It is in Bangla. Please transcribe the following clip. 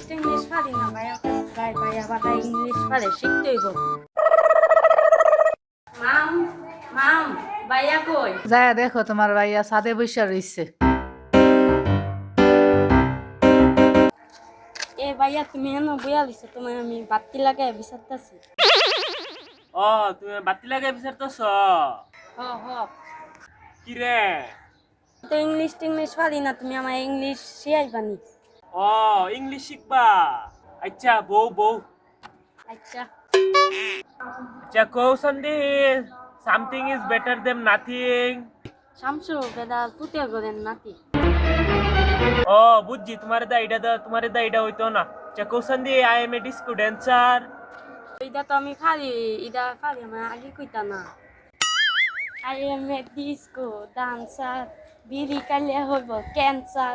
ইংলিশ টিংলিশ পারি না ভাইয়া ভাই ভাই আবার ইংলিশ পারে শিখতে হইব মাম মাম ভাইয়া কই? যায় দেখো তোমার ভাইয়া সাদে বৈশা রইছে। এ ভাইয়া তুমি হেন বইয়া দিছো তোমার আমি বাতি লাগাই বিচারতেছি ও তুমি বাতি লাগাই বিচারতেছ হ হ। কি রে তো ইংলিশ টিংলিশ পারি না তুমি আমার ইংলিশ শিয়াইবানি। ও ইংলিশ শিখবা? আচ্ছা বউ বউ। আচ্ছা। আচ্ছা কৌ something is better than nothing. Shamsu বেদা তুতে করেন নাতি। ও বুঝছি তোমার দা এটা দা তোমার দা এটা হইতো না। আচ্ছা কৌ I am a disco dancer এটা তো আমি পারি এটা পারি আমার আগে কইতা না। I am a disco dancer বিড়ি কালে হইব ক্যান্সার